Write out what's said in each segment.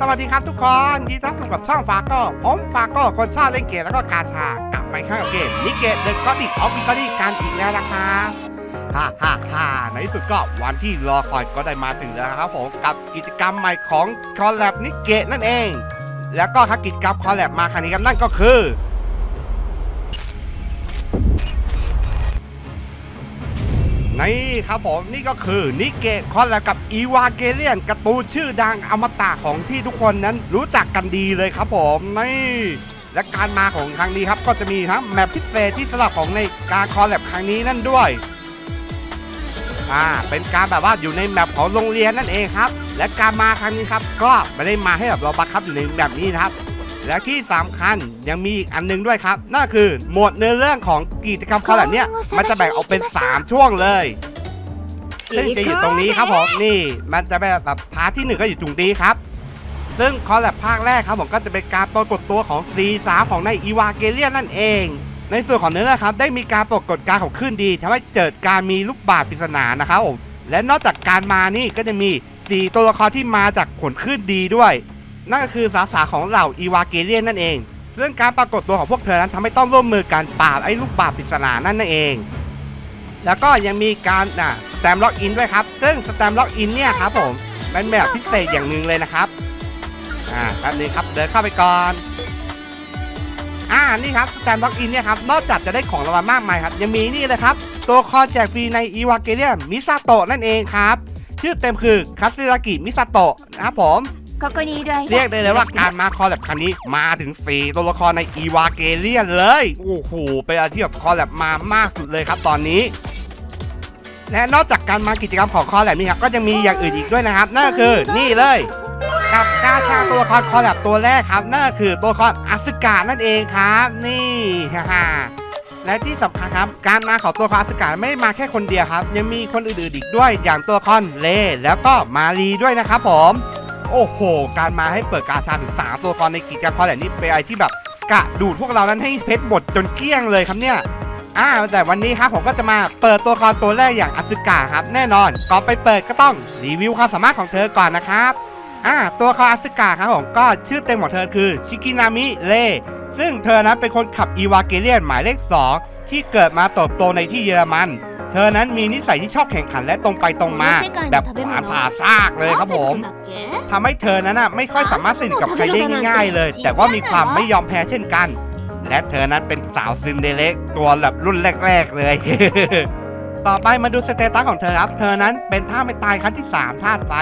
สวัสดีครับทุกคนยินดีต้อนรับสู่กับช่องฟาโก้ผมฟาโก้คนชอบเล่นเกมแล้วก็กาชากลับมาอีกครั้งกับเกมนิเกตเดอะก็ติกออฟวิกอรี่กันอีกแล้วนะคะฮ่าฮ่าฮ่าในที่สุดก็วันที่รอคอยก็ได้มาถึงแล้วครับผมกับกิจกรรมใหม่ของคอลแลบนิเกตนั่นเอง แล้วก็ครับกิจกรรมคอลแลบมาครั้งนี้ครับนั่นก็คือ นี่ครับผมนี่ก็คือนิเกะคอนแล้วกับอีวาเกเลียนการ์ตูนชื่อดังอมตะของที่ทุกคนนั้นรู้จักกันดีเลยครับผมนี่และการมาของครั้งนี้ครับก็จะมีทั้งแมปพิเศษที่สำหรับของในการคอลแลบครั้งนี้นั่นด้วยอ่าเป็นการแบบว่าอยู่ในแมปของโรงเรียนนั่นเองครับ และการมาครั้งนี้ครับก็ไม่ได้มาให้แบบเราบังคับอยู่ในแบบนี้นะครับ และที่สำคัญยังมีอีกอันหนึงด้วยครับนั่นคือหมวดเนื้อเรื่องของกิจกรรมคอลแลบเนี้ยมันจะแบ่งออกเป็น 3 ช่วงเลยซึ่งจะอยู่ตรงนี้ครับผมนี่มันจะแบบแบบพาร์ทที่หนึ่งก็อยู่ตรงนี้ครับ ซึ่งคอลแลบภาคแรกครับผมก็จะเป็นการปรากฏตัวของซีสาของในอีวาเกเลียนนั่นเอง ในส่วนของเนื้อเรื่องครับได้มีการปรากฏการณ์ของคลื่นดีทำให้เกิดการมีลูกบาศก์ปริศนานะครับผมและนอกจากการมานี่ก็จะมีสีตัวละครที่มาจากผลคลื่นดีด้วย นั่นก็คือสาขาของเหล่าอีวาเกเลียนนั่นเอง ซึ่งการปรากฏตัวของพวกเธอนั้นทำให้ต้องร่วมมือกันปราบไอ้ลูกบาศก์ปริศนานั่นเอง แล้วก็ยังมีการอะสแตมล็อกอินด้วยครับ ซึ่งสแตมล็อกอินเนี่ยครับผมเป็นแบบพิเศษอย่างหนึ่งเลยนะครับ อ่าแป๊บนึงครับเดินเข้าไปก่อน อ่านี่ครับสแตมล็อกอินเนี่ยครับนอกจากจะได้ของรางวัลมากมายครับยังมีนี่เลยครับตัวคอนแจกฟรีในอีวาเกเลียมิซาโตะนั่นเองครับ ชื่อเต็มคือคัตสึรากิมิซาโตะนะครับผม ここにいる間 เรียกได้เลยว่าการมาคอลแลบครั้งนี้มาถึง 4 ตัวละครในอีวาเกเลียนเลย โอ้โห เป็นอะไรที่แบบคอลแลบมามากสุดเลยครับตอนนี้ และนอกจากการมากิจกรรมของคอลแลบนี่ครับ ก็ยังมีอย่างอื่นอีกด้วยนะครับ นั่นก็คือนี่เลย กับกาชาตัวละครคอลแลบตัวแรกครับ นั่นก็คือตัวละครอาสึกะนั่นเองครับ นี่ฮ่าฮ่าและที่สำคัญครับ การมาของตัวละครอาสึกะไม่ได้มาแค่คนเดียวครับ ยังมีคนอื่นๆอีกด้วย อย่างตัวละครเลแล้วก็มารีด้วยนะครับผม โอ้โห การมาให้เปิดกาชาถึงสามตัวละครในกิจกรรมคอลแลบนี่เป็นอะไรที่แบบกะดูดพวกเรานั้นให้เพชรหมดจนเกลี้ยงเลยครับเนี่ยอ่าแต่วันนี้ครับผมก็จะมาเปิดตัวละครตัวแรกอย่างอสึกะครับแน่นอนก่อนไปเปิดก็ต้องรีวิวความสามารถของเธอก่อนนะครับอ่าตัวละครอสึกะครับผมก็ชื่อเต็มของเธอคือชิกินามิเลซึ่งเธอนั้นเป็นคนขับอีวาเกเลียนหมายเลข 2 ที่เกิดมาเติบโตในที่เยอรมัน เธอนั้นมีนิสัยที่ชอบแข่งขันและตรงไปตรงมา แบบขวานผ่าซากเลยครับผม ทำให้เธอนั้นน่ะไม่ค่อยสามารถสนิทกับใครได้ง่ายๆเลย แต่ว่ามีความไม่ยอมแพ้เช่นกัน และเธอนั้นเป็นสาวซินเดอเรลตัวแบบรุ่นแรก ๆ เลย ต่อไปมาดูสเตตัสของเธอครับ เธอนั้นเป็นท่าไม่ตายขั้นที่ 3ธาตุไฟ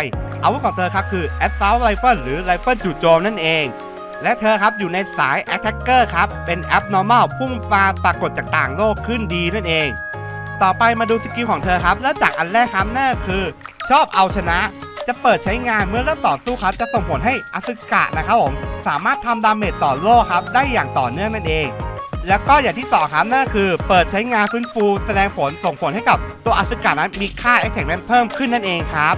อาวุธของเธอครับคือ Assault Rifle หรือ Rifle จู่โจมนั่นเอง และเธอครับอยู่ในสาย Attacker ครับ เป็น Abnormal พุ่งปลาปรากฏจากต่างโลกขึ้นดีนั่นเอง ต่อไปมาดูสกิลของเธอครับ และจากอันแรกครับนั่นก็คือ ชอบเอาชนะ จะเปิดใช้งานเมื่อเริ่มต่อสู้ครับ จะส่งผลให้อสึกะนะครับผมสามารถทำดาเมจต่อโลกครับ ได้อย่างต่อเนื่องนั่นเอง แล้วก็อย่างที่สองครับนั่นคือ เปิดใช้งานฟื้นฟูแสดงผลส่งผลให้กับตัวอสึกะนั้นมีค่า a t t a c k นั้นเพิ่มขึ้นนั่นเองครับ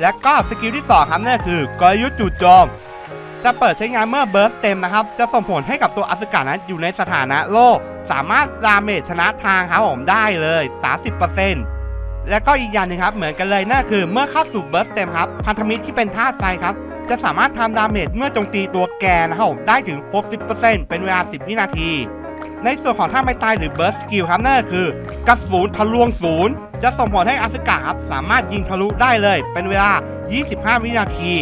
แล้วก็สกิลที่สองครับนั่นคือกลยุทธ์จู่โจมจะเปิดใช้งานเมื่อเบิร์สเต็มนะครับ จะส่งผลให้กับตัวอสึกะนั้นอยู่ในสถานะโลก สามารถดาเมจชนะทางครับผมได้เลย 30% แล้วก็อีกอย่างหนึงครับเหมือนกันเลยนั่นคือเมื่อเข้าสู่เบิร์สเต็มครับพันธมิตรที่เป็นธาตุไฟครับ จะสามารถทำดาเมจเมื่อโจมตีตัวแกนนะครับผมได้ถึง 60%เป็นเวลา 10 วินาที ในส่วนของท่าไม่ตายหรือเบิร์สกิลครับนั่นก็คือกระสุนทะลวงศูนย์จะส่งผลให้อสกะครับสามารถยิงทะลุได้เลย เป็นเวลา 25 วินาที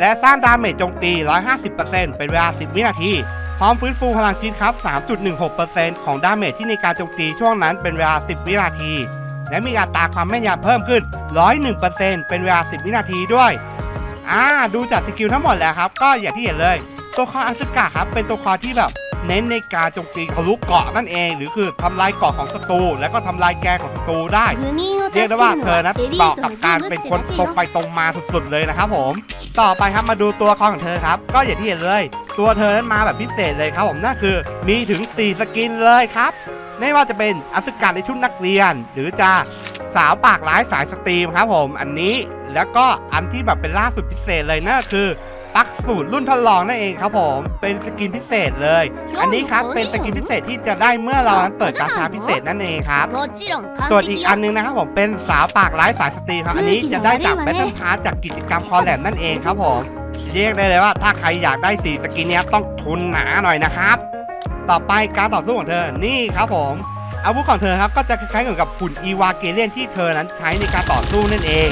และสร้างดาเมจโจมตี 150%เป็นเวลา 10 วินาทีพร้อมฟื้นฟูพลังชีวิตครับ 3.16%ของดาเมจที่ในการโจมตีช่วงนั้นเป็นเวลา 10 วินาที และมีอัตราความแม่นยำเพิ่มขึ้น 101%เป็นเวลา 10 วินาทีด้วย อ่า ดูจากสกิลทั้งหมดแล้วครับ ก็อย่างที่เห็นเลย ตัวคออาซึกะครับ เป็นตัวคอที่แบบเน้นในการโจมตีทะลุเกาะนั่นเอง หรือคือทำลายเกาะของศัตรูแล้วก็ทำลายแกนของศัตรูได้ เรียกได้ว่าเธอนะเหมาะกับการเป็นคนตรงไปตรงมาสุดๆเลยนะครับผม ต่อไปครับมาดูตัวละครของเธอครับ ก็อย่างที่เห็นเลย ตัวเธอนั้นมาแบบพิเศษเลยครับผมนั่นคือ มีถึง 4 สกินเลยครับ ไม่ว่าจะเป็นอสุการในชุดนักเรียน หรือจะสาวปากร้ายสายสตรีมครับผมอันนี้แล้วก็อันที่แบบเป็นล่าสุดพิเศษเลยนั่นคือปักสูตรรุ่นทดลองนั่นเองครับผมเป็นสกินพิเศษเลย อันนี้ครับเป็นสกินพิเศษที่จะได้เมื่อเราเปิดกาชาพิเศษนั่นเองครับส่วนอีกอันนึงนะครับผมเป็นสาวปากร้ายสายสตรีครับอันนี้จะได้จากแบตเทิลพาร์จากกิจกรรมคอลแลบนั่นเองครับผมเรียกได้เลยว่าถ้าใครอยากได้สีสกินนี้ต้องทุนหนาหน่อยนะครับ ต่อไปการต่อสู้ของเธอ นี่ครับผม อาวุธของเธอครับก็จะคล้ายๆกับหุ่นอีวาเกเลียนที่เธอนั้นใช้ในการต่อสู้นั่นเอง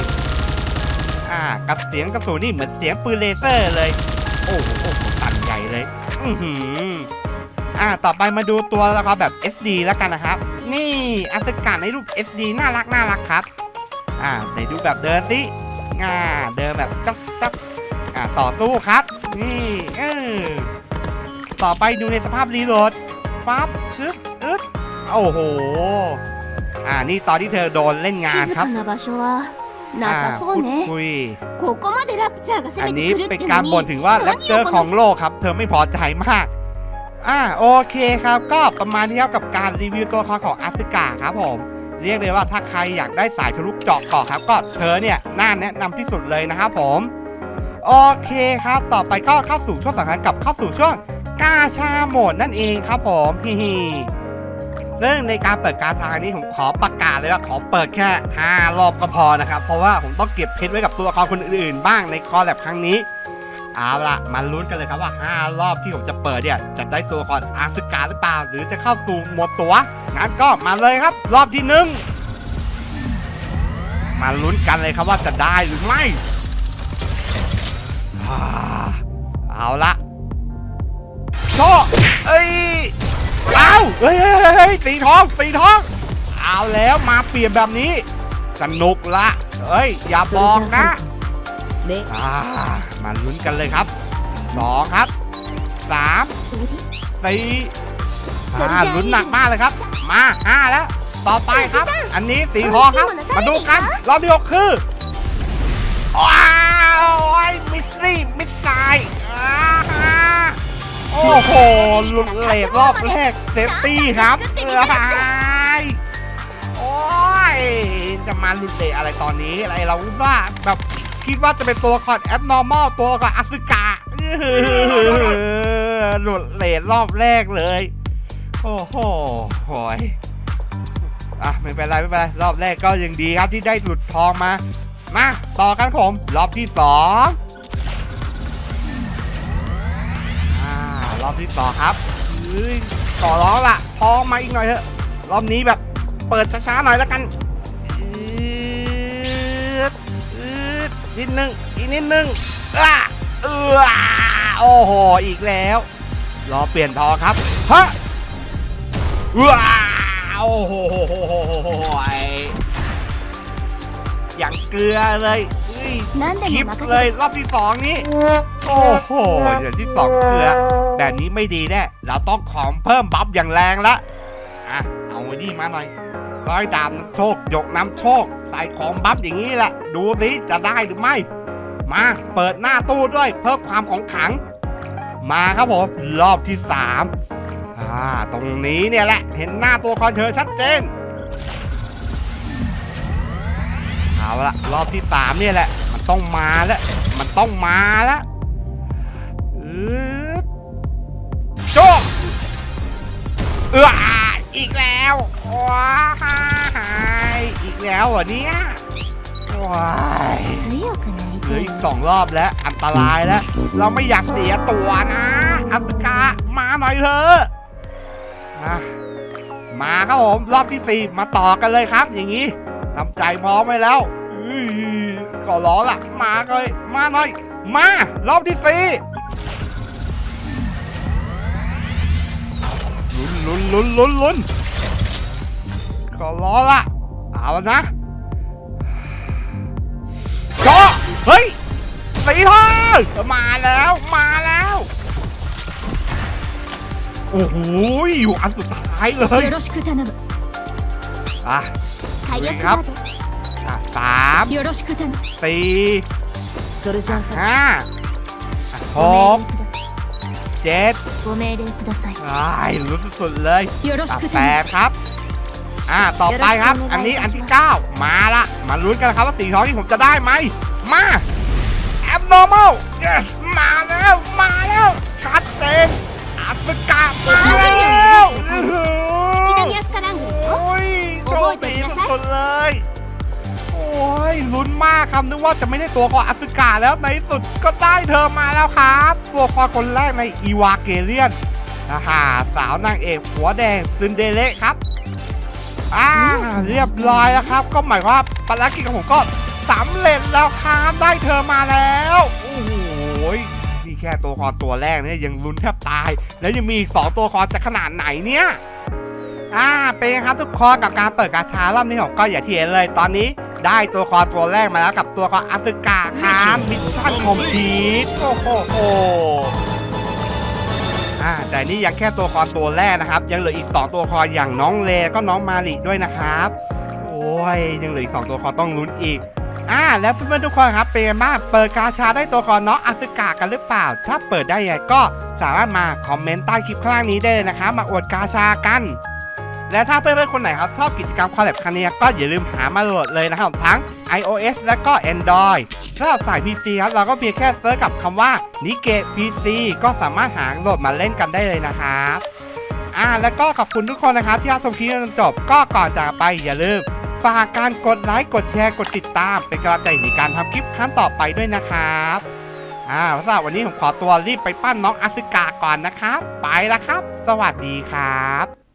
อ่า กับเสียงกระสุนนี่เหมือนเสียงปืนเลเซอร์เลย โอ้โหตันใหญ่เลย อือหืออ่า ต่อไปมาดูตัวละครแบบ SD แล้วกันนะครับ นี่อาสกาในรูป SD น่ารักน่ารักครับ อ่าไหนดูแบบเดินสิอ่า เดินแบบจับจับอ่า ต่อสู้ครับ นี่ เออ ต่อไปดูในสภาพรีโหลดปั๊บชึบอึดโอ้โห อ่า นี่ตอนที่เธอโดนเล่นงานครับพูดคุยอันนี้เป็นการบ่นถึงว่าแรปเจอร์ของโลกครับ เธอไม่พอใจมาก อ่า โอเคครับ ก็ประมาณนี้ครับกับการรีวิวตัวละครของอัสกาครับผมเรียกเลยว่าถ้าใครอยากได้สายทะลุเจาะเกาะครับ ก็เธอเนี่ยน่าแนะนำที่สุดเลยนะครับผม โอเคครับ ต่อไปก็เข้าสู่ช่วงสำคัญกับเข้าสู่ช่วง กาชาโหมดนั่นเองครับผมฮิฮิซึ่งในการเปิดกาชาครั้งนี้ผมขอประกาศเลยว่าขอเปิดแค่ 5 รอบก็พอนะครับ เพราะว่าผมต้องเก็บเพชรไว้กับตัวละครคนอื่นๆ บ้างในคอแลบครั้งนี้เอาละมาลุ้นกันเลยครับว่า 5 รอบที่ผมจะเปิดเนี่ยจะได้ตัวละครอาสกาหรือเปล่า หรือจะเข้าสู่หมดตัวงั้นก็มาเลยครับ รอบที่หนึ่งมาลุ้นกันเลยครับว่าจะได้หรือไม่เอาละ โชคเอ้ยเอาเฮ้ยเฮ้ยเฮ้ยเฮ้ยสีทองสีทองเอาแล้วมาเปลี่ยนแบบนี้ สนุกละเฮ้ย อย่าบอกนะでอ่ามาลุ้นกันเลยครับสองครับสามสี่อ่าลุ้นหนักมากเลยครับ มาห้าแล้ว ต่อไปครับ อันนี้สีทองครับ มาดูกัน รอบที่หกคือว้าวโอ้ยมิสซี่มิสไซล์อ่าโอ้ โหหลุดเลทรอบแรกเซฟตี้ครับเอ้ยโอ้ยจะมาหลุดเลทอะไรตอนนี้อะไรเราว่าแบบคิดว่าจะเป็นตัวละครแอปนอร์มอลตัวละครอสุกะหลุดเลทรอบแรกเลย โอ้โหโหยอะไม่เป็นไรไม่เป็นไรรอบแรกก็ยังดีครับที่ได้หลุดทองมามาต่อกันผม รอบที่สอง อบที่สองครับเฮ้ยขอร้องละทองมาอีกหน่อยเถอะ รอบนี้แบบ เปิดช้าๆหน่อยแล้วกันอืดอืดนิดนึง อีกนิดนึงอะเออโอ้โห อีกแล้ว รอเปลี่ยนทองครับ ฮะว้าโอ้โหอ ย่างเกลือเลยเฮ้ย 何で คลิ も ป 任せ เลย て รอบที่สองนี้ โอ้โหอย่างที่สองเกลือ แบบนี้ไม่ดีแน่เราต้องของเพิ่มบัฟอย่างแรงละอ่ะ เอาไว้ดีมาหน่อยซอยดาบนำโชคหยกนำโชค ใส่ของบัฟอย่างนี้แหละ ดูสิจะได้หรือไม่ มาเปิดหน้าตู้ด้วยเพิ่มความของขลัง มาครับผม รอบที่สามอ่า ตรงนี้เนี่ยแหละ เห็นหน้าตัวคอนเธอชัดเจน เอาละรอบที่สามนี่แหละ มันต้องมาแล้ว มันต้องมาแล้วโจกเอออีกแล้วว้ายอีกแล้วเหรอเนี่ยว้ายเหลืออีกสองรอบแล้ว อันตรายแล้ว เราไม่อยากเสียตัวนะอัสกามาหน่อยเถอะมาครับผม รอบที่สี่มาต่อกันเลยครับ อย่างนี้ทำใจพร้อมไว้แล้ว ขอร้องละมาเลยมาหน่อยมารอบที่สี่ลุ้นลุ้นลุ้นลุ้นขอร้องละเอาละนะก็เฮ้ยสีทองมาแล้วมาแล้วโอ้โหอยู่อันสุดท้ายเลยอะครับ สามสี่ห้าหกเจ็ดไอ้รู้สุดเลยแปดครับอ่าต่อไปครับ อันนี้อันที่เก้ามาละ มาลุ้นกันครับว่าสีท้องที่ผมจะได้ไหม มา abnormal yes มาแล้ว มาแล้ว ชัดเจนแอฟริกามาแล้วโอ้ยโชคดีสุดๆเลย อ้ยลุ้นมากครับนึกว่าจะไม่ได้ตัวละครอสึกาแล้วในสุดก็ได้เธอมาแล้วครับ ตัวละครคนแรกในอีวาเกเลียนนะฮะสาวนางเอกหัวแดงซึนเดเละครับอ่าเรียบร้อยแล้วครับ ก็หมายความว่าภารกิจของผมก็สำเร็จแล้วครับได้เธอมาแล้วโอ้โหนี่แค่ตัวครตัวแรกเนี่ยยังลุ้นแทบตาย แล้วยังมีอีกสองตัวครจะขนาดไหนเนี่ยอ่าเป็นครับทุกคนกับการเปิดกาชารอบนี้ผมก็อย่างที่เห็นเลยตอนนี้ ได้ตัวครตัวแรกมาแล้วกับตัวครอาซึกาครับมิชชั่นคอมพลีทโอ้โหโอ่าแต่นี่ยังแค่ตัวครตัวแรกนะครับ ยังเหลืออีก 2 ตัวครอย่างน้องเลก็น้องมาริด้วยนะครับ โอ้ยยังเหลืออีก 2 ตัวครต้องลุ้นอีกอ่าแล้วเพื่อนๆทุกคนครับเป็นไงบ้างเปิดกาชาได้ตัวครน้องอาซึกากันหรือเปล่า ถ้าเปิดได้ยังก็สามารถมาคอมเมนต์ใต้คลิปข้างล่างนี้ได้เลยนะครับมาอวดกาชากัน และถ้าเพื่อนๆคนไหนครับชอบกิจกรรมคอลแลบครั้งนี้ก็อย่าลืมหามาโหลดเลยนะครับทั้ง iOS และก็ Android สำหรับสาย PC ครับเราก็เพียงแค่เซิร์ชกับคำว่านิเก PC ก็สามารถหาโหลดมาเล่นกันได้เลยนะครับอ่าแล้วก็ขอบคุณทุกคนนะครับที่รับชมคลิปจนจบก็ก่อนจากไปอย่าลืมฝากการกดไลค์กดแชร์กดติดตาม เป็นกำลังใจในการทำคลิปครั้งต่อไปด้วยนะครับอ่าสำหรับวันนี้ผมขอตัวรีบไปปั้นน้องอาซึกาก่อนนะครับ ไปแล้วครับ สวัสดีครับ